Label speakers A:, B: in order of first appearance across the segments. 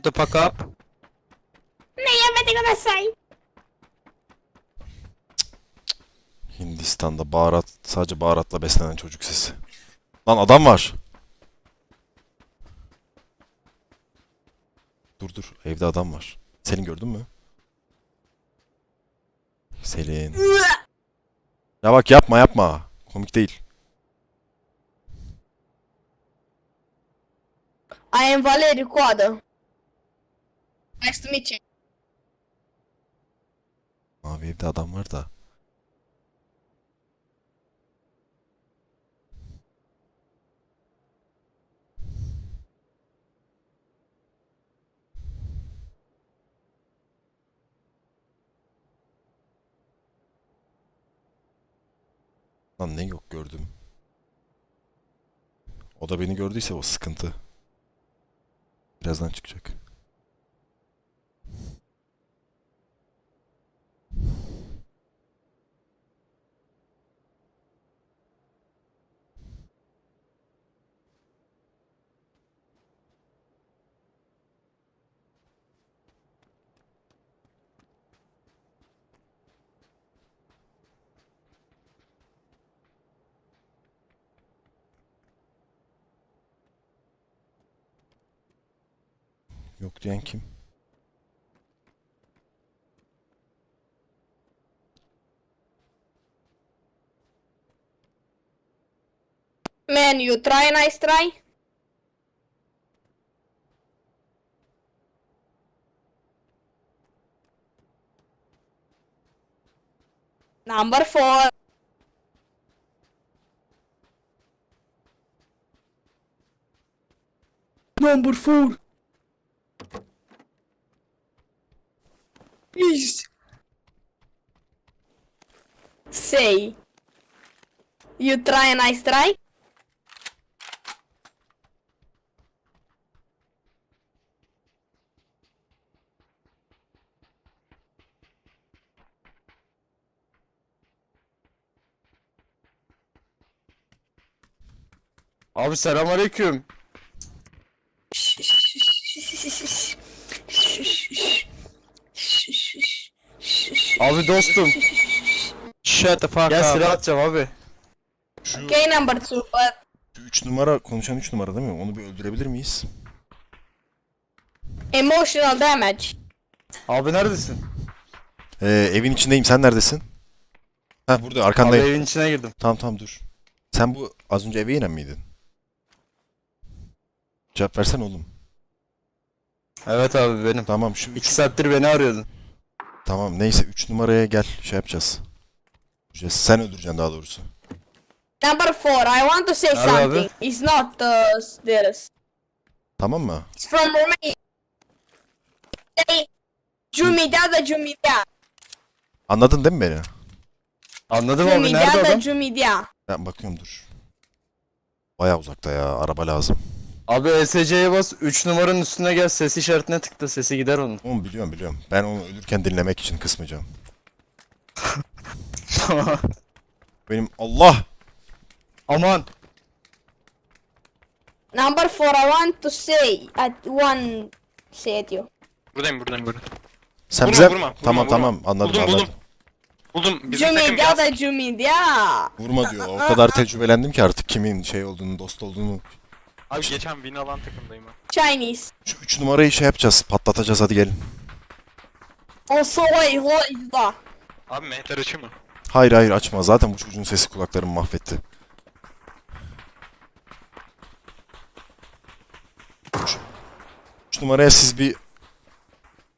A: Shut the fuck up.
B: Ne yemedi kudasai.
C: Hindistan'da baharat, sadece baharatla beslenen çocuk sesi. Lan adam var. Dur dur, evde adam var. Selin gördün mü? Selin. Ya bak yapma yapma. Komik değil.
B: I am Valerio Quadro. Nice to meet you.
C: Abi evde adam var da. Lan ne yok gördüm. O da beni gördüyse o sıkıntı. Birazdan çıkacak. Yok diyen kim?
B: Man, you try, nice try. Number four. Number four. Please. Say. You try and I try?
A: Abi selamünaleyküm. Abi dostum. Shut the fuck
D: Gel silah atacağım abi.
C: Şu,
B: Okay, number two, but
C: şu 3 numara konuşan 3 numara değil mi? Onu bir öldürebilir miyiz?
B: emotional damage.
D: Abi neredesin?
C: Ee, evin içindeyim. Sen neredesin? Ha burada
D: Abi
C: arkandayım.
D: evin içine girdim.
C: Tamam tamam dur. Sen bu az önce eve inen miydin? Cevap versene oğlum.
D: Evet abi benim.
C: Tamam şu
D: İki saattir beni arıyordun.
C: Tamam neyse 3 numaraya gel şey yapacağız. Sen öldüreceksin daha doğrusu.
B: Number four, I want to say
D: Nerede abi?
B: something. It's not uh, this.
C: Tamam mı?
B: It's from Romania. Say, Jumida Jumida.
C: Anladın değil mi beni?
D: Anladım abi nerede
B: Jumida
D: adam?
B: Jumida.
C: Ben bakıyorum dur. Baya uzakta ya. Araba lazım.
D: Abi ESC'ye bas 3 numaranın üstüne gel ses işaretine tıkla sesi gider onun.
C: Onu biliyorum biliyorum. Ben onu ölürken dinlemek için kısmayacağım. Benim Allah!
D: Aman.
B: Number four, I want to say at one say at you.
E: Buradayım buradayım burada.
C: Sen
E: Vurma,
C: bize...
E: vurma, vurma,
C: tamam
E: vurma.
C: tamam anladım
E: Buldum,
C: anladım.
E: buldum. Buldum bizim takım yaz.
B: da Jumida.
C: Vurma diyor. O kadar tecrübelendim ki artık kimin şey olduğunu, dost olduğunu.
E: Abi geçen win alan takımdayım ha.
B: Chinese.
C: Şu 3 numarayı şey yapacağız. Patlatacağız hadi gelin.
B: İs that?
E: Abi mehter açı mı?
C: Hayır hayır açma. Zaten bu çocuğun sesi kulaklarımı mahvetti. Üç, üç numaraya siz bir...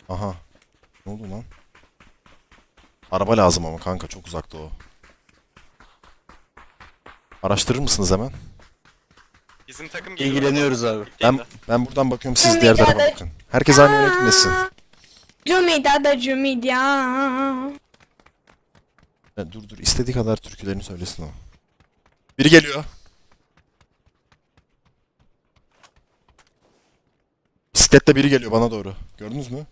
C: Aha. Ne oldu lan? Araba lazım ama kanka çok uzakta o. Araştırır mısınız hemen?
E: Bizim takım geliyor.
D: İlgileniyoruz abi.
C: Ben ben buradan bakıyorum siz diğer tarafa bakın. Herkes aynı yöne gitmesin.
B: Jumida da Jumida.
C: Ya dur dur istediği kadar türkülerini söylesin o. Biri geliyor. Bisikletle biri geliyor bana doğru. Gördünüz mü?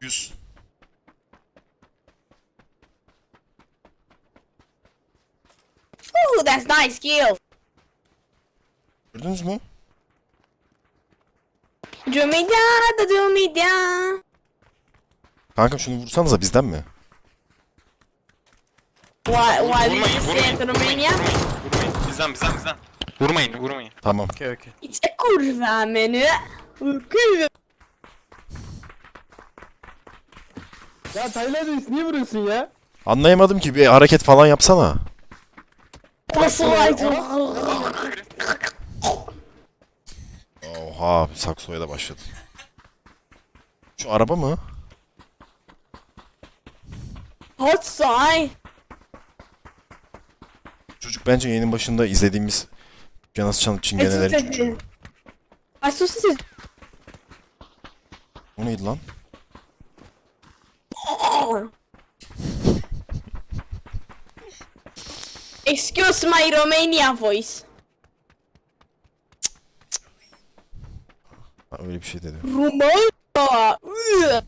C: 100.
B: Ooh, that's nice kill.
C: Gördünüz mü?
B: Jumida da Jumida.
C: Kanka şunu vursanıza bizden mi?
B: While, while
E: Vurmayın,
B: you say Romania,
E: vurmayın. Bizden, bizden, bizden. Vurmayın, vurmayın.
C: Tamam.
A: Okay, okay.
B: it's a kurwa menü.
D: Ya Taylan Reis niye vuruyorsun ya?
C: Anlayamadım ki bir hareket falan yapsana.
B: Nasıl
C: Oha saksoya da başladı. Şu araba mı?
B: Hot say.
C: Çocuk bence yayının başında izlediğimiz Canas Çan çingeneleri çocuğu.
B: Ay sus siz.
C: O neydi lan?
B: Excuse my Romania voice.
C: Öyle bir şey dedi.
B: Romania. Ugh.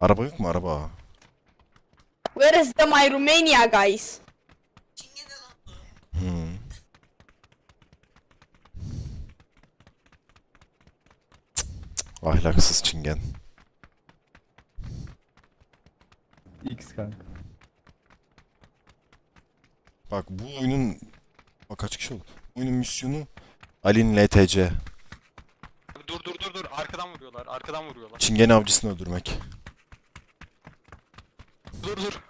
C: Araba yok mu araba?
B: Where is the my Romania guys?
C: Hmm. Ahlaksız çingen.
D: X kanka.
C: Bak bu oyunun... Bak kaç kişi oldu? Bu oyunun misyonu Ali'nin LTC.
E: Dur, dur, dur, dur. Arkadan vuruyorlar, arkadan vuruyorlar.
C: Çingen avcısını öldürmek.
E: Dur, dur.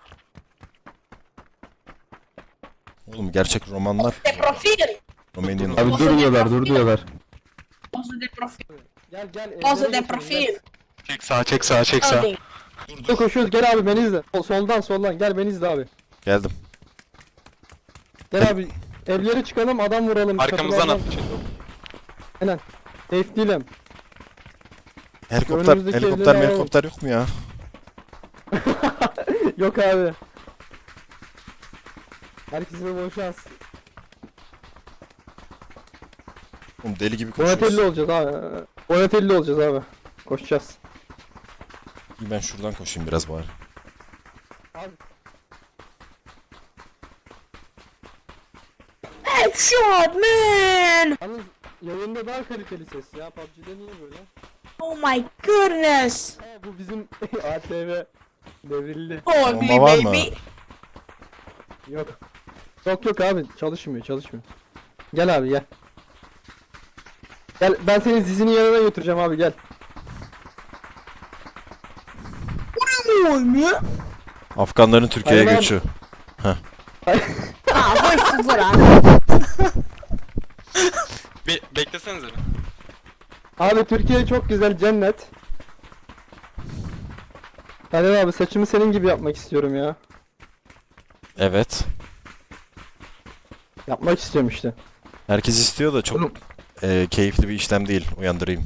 C: Oğlum gerçek romanlar
B: De profil.
C: Romanian.
D: Abi dur diyorlar dur diyorlar.
B: Pose de profil.
D: Gel gel.
B: Pose de profil.
E: Çek sağa, çek sağa, çek sağa.
B: Loading.
D: Dur koşuyoruz gel abi beni izle. Sol- Soldan soldan gel beni izle abi.
C: Geldim.
D: Gel abi. Evlere çıkalım adam vuralım.
E: Arkamızdan at.
D: Aynen. Safe değilim.
C: Helikopter,
D: Önümüzdeki
C: helikopter,
D: evleri
C: helikopter yok mu ya?
D: Yok abi. Herkese bol şans.
C: Oğlum deli gibi
D: Bonatelli
C: koşuyoruz.
D: olacağız abi. Bonatelli olacağız abi. Koşacağız.
C: İyi, Ben şuradan koşayım biraz bari.
B: Headshot man.
D: Yalnız yayında daha kaliteli ses ya. PUBG'de niye böyle?
B: Oh my goodness.
D: Ha, bu bizim ATV devrildi.
B: Holy
C: Bomba var mı?
B: baby.
D: Yok. Yok yok abi çalışmıyor çalışmıyor. Gel abi gel. Gel ben seni dizinin yanına götüreceğim abi gel.
C: Afganların Türkiye'ye
D: Hayır,
C: göçü.
B: Ah, voy sıfır ha.
E: Be beklesenize. bir.
D: Abi Türkiye çok güzel cennet. Hadi abi saçımı senin gibi yapmak istiyorum ya.
C: Evet.
D: Yapmak istiyorum işte.
C: Herkes istiyor da çok e, keyifli bir işlem değil. Uyandırayım.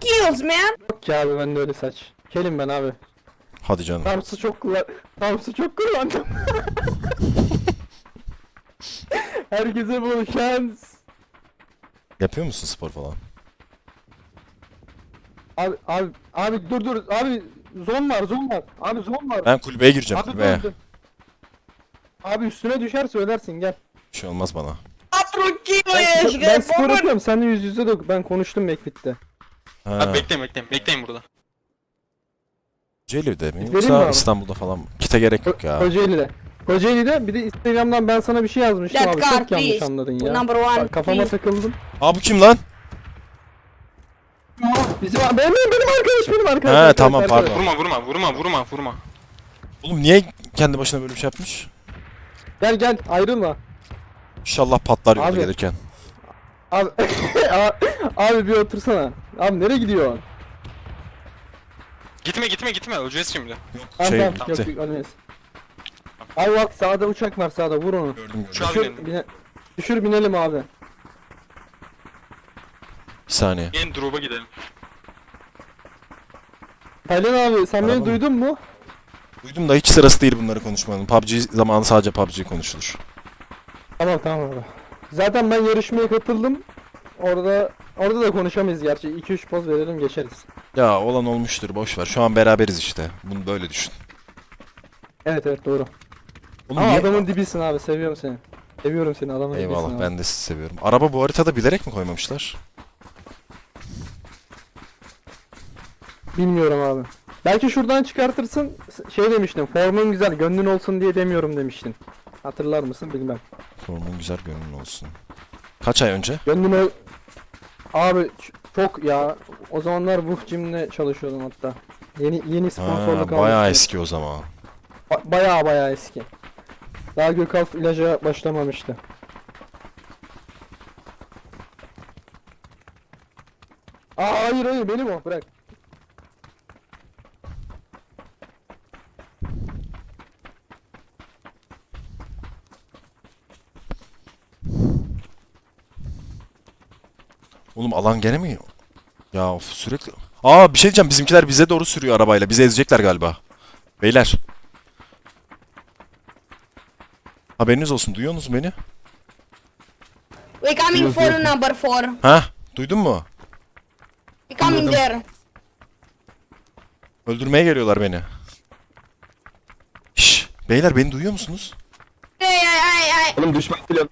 B: Kills man.
D: Yok ki abi bende öyle saç. Kelim ben abi.
C: Hadi canım.
D: Tamsı çok kullan... Tamsı çok kullandım. Herkese bol şans.
C: Yapıyor musun spor falan?
D: Abi abi abi dur dur abi zon var zon var. Abi zon var.
C: Ben kulübeye gireceğim
D: Abi
C: kulübeye.
D: dur dur. Abi üstüne düşer söylersin gel.
C: Bir şey olmaz bana.
D: Ben, ben skor
B: Reformer.
D: yapıyorum seninle yüz yüze de ben konuştum McFit'te.
C: Ha.
E: Abi bekleyin, bekleyin, bekleyin burada.
C: Kocaeli'de mi
D: Vereyim mi
C: yoksa
D: abi?
C: İstanbul'da falan mı? Kite gerek yok ya.
D: Kocaeli'de. Kocaeli'de bir de Instagram'dan ben sana bir şey yazmıştım
B: That
D: abi
B: car,
D: çok yanlış
B: please.
D: anladın ya.
B: Number one.
D: Bak, Kafama
B: please.
D: takıldım.
C: Aa bu kim lan?
D: Bizim benim benim arkadaş benim arkadaş.
C: He, tamam,
D: arkadaş.
C: pardon.
E: Vurma, vurma, vurma, vurma, vurma.
C: Oğlum niye kendi başına böyle bir şey yapmış?
D: Gel gel ayrılma.
C: İnşallah patlar yolda
D: Abi.
C: gelirken.
D: Abi abi bir otursana. Abi nereye gidiyorsun?
E: Gitme, gitme, gitme. Öleceğiz şimdi.
D: Tamam
C: Şey
D: tamam
C: gitti.
D: yok yok ölmeyiz. Abi bak sağda uçak var sağda vur onu.
C: Gördüm gördüm.
D: Düşür, bine, düşür binelim abi.
C: Bir saniye.
E: Gelin drop'a gidelim.
D: Taylan abi sen
C: Araba
D: beni
C: mı?
D: duydun mu?
C: Duydum da hiç sırası değil bunları konuşmanın. PUBG zamanı sadece PUBG konuşulur.
D: Tamam tamam abi. Zaten ben yarışmaya katıldım. Orada orada da konuşamayız gerçi. 2-3 poz verelim geçeriz.
C: Ya olan olmuştur boş ver. Şu an beraberiz işte. Bunu böyle düşün.
D: Evet evet doğru.
C: Oğlum
D: Ama
C: niye?
D: adamın dibisin abi seviyorum seni. Seviyorum seni adamın dibisin
C: Eyvallah
D: abi.
C: ben de sizi seviyorum. Araba bu haritada bilerek mi koymamışlar?
D: Bilmiyorum abi. Belki şuradan çıkartırsın. Şey demiştin. Formun güzel, gönlün olsun diye demiyorum demiştin. Hatırlar mısın bilmem.
C: Formun güzel gönlün olsun. Kaç ay önce?
D: Gönlün ol... Abi çok ya. O zamanlar Wolf Gym'le çalışıyordum hatta. Yeni yeni sponsorluk
C: Ha, bayağı
D: almıştım.
C: eski o zaman.
D: Ba- bayağı bayağı eski. Daha Gökalp ilaca başlamamıştı. Aa hayır hayır benim o bırak.
C: Oğlum alan gene mi? Ya of, sürekli... Aa bir şey diyeceğim bizimkiler bize doğru sürüyor arabayla. Bizi ezecekler galiba. Beyler. Haberiniz olsun duyuyorsunuz beni?
B: We coming for number four.
C: Ha? Duydun mu?
B: We coming there.
C: Öldürmeye geliyorlar beni. Şş, beyler beni duyuyor musunuz?
B: Hey, hey, hey, hey.
A: Oğlum düşman pilot.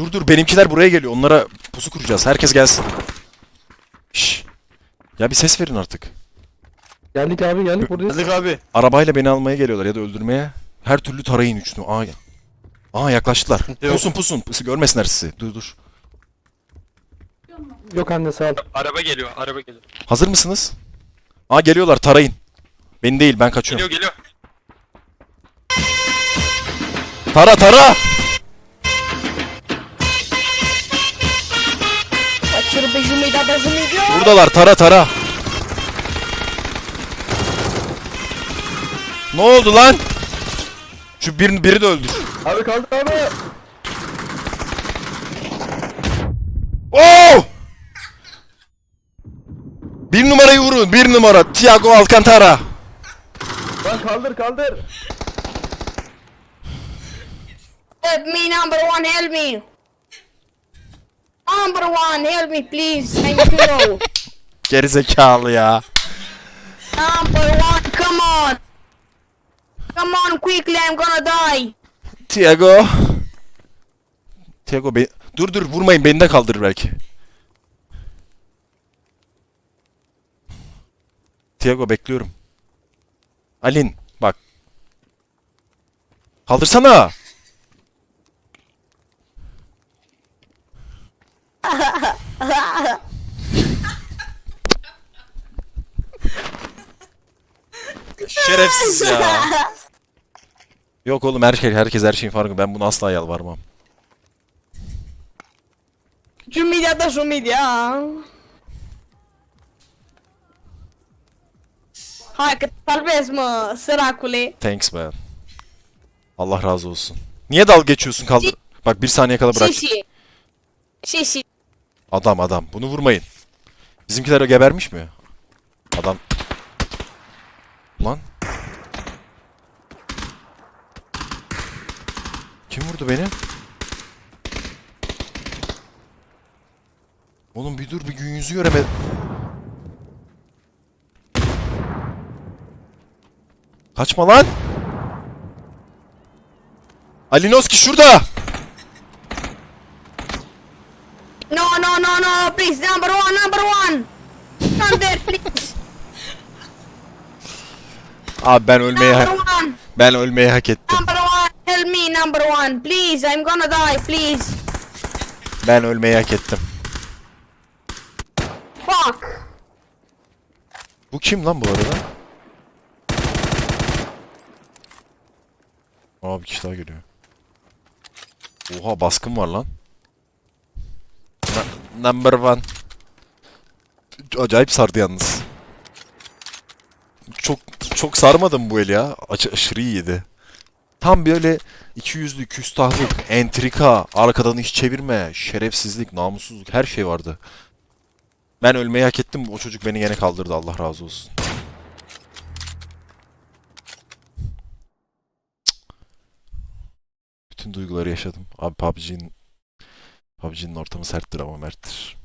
C: Dur dur benimkiler buraya geliyor. Onlara pusu kuracağız. Herkes gelsin. Şş. Ya bir ses verin artık.
D: Geldik abi geldik buradayız.
A: Geldik abi.
C: Arabayla beni almaya geliyorlar ya da öldürmeye. Her türlü tarayın üçünü. Aa, Aa yaklaştılar. Pusun pusun. Pusu görmesinler sizi. Dur dur.
D: Yok anne sağ ol.
E: Araba geliyor, araba geliyor.
C: Hazır mısınız? Aa geliyorlar tarayın. Beni değil ben kaçıyorum.
E: Geliyor, geliyor.
C: Tara tara. Buradalar tara tara. Ne oldu lan? Şu bir, biri de öldür.
D: Abi kaldı abi.
C: Oo! Bir numarayı vurun. Bir numara. Thiago Alcantara.
D: Lan kaldır kaldır.
B: Help me, number one, help me. Number one, help me, please. I'm slow.
C: Gerizekalı ya.
B: number one, come on. Come on, quickly, I'm gonna die.
C: Thiago. Thiago be... Dur dur vurmayın beni de kaldırır belki. Thiago bekliyorum. Alin bak. Kaldırsana. Şerefsiz ya. Yok oğlum herkes herkes her şeyin farkında. Ben buna asla yalvarmam.
B: Jumida da jumida. Hai că salvezi, mă, săracule.
C: Thanks man. Allah razı olsun. Niye dal geçiyorsun kaldır? Bak bir saniye kala bırak.
B: Și și. Și și.
C: Adam adam. Bunu vurmayın. Bizimkiler gebermiş mi? Adam. Lan. Kim vurdu beni? Oğlum bir dur bir gün yüzü göremedim. Kaçma lan. Alinoski şurada.
B: No, no, no, no, please, number one, number one. There, please.
C: Abi ben ölmeyi
B: Number
C: ha-
B: one,
C: ben ölmeyi hak ettim.
B: number help me, number one, please. I'm gonna die, please.
C: Ben ölmeyi hak ettim.
B: Fuck.
C: Bu kim lan bu arada? Aa bir kişi daha geliyor. Oha baskın var lan. Na- number one. Acayip sardı yalnız. Çok çok sarmadı mı bu el ya? Aç aşırı iyiydi. Tam böyle iki yüzlü küstahlık, entrika, arkadan iş çevirme, şerefsizlik, namussuzluk her şey vardı. Ben ölmeyi hak ettim. O çocuk beni gene kaldırdı. Allah razı olsun. Bütün duyguları yaşadım. Abi PUBG'nin PUBG'nin ortamı serttir ama merttir.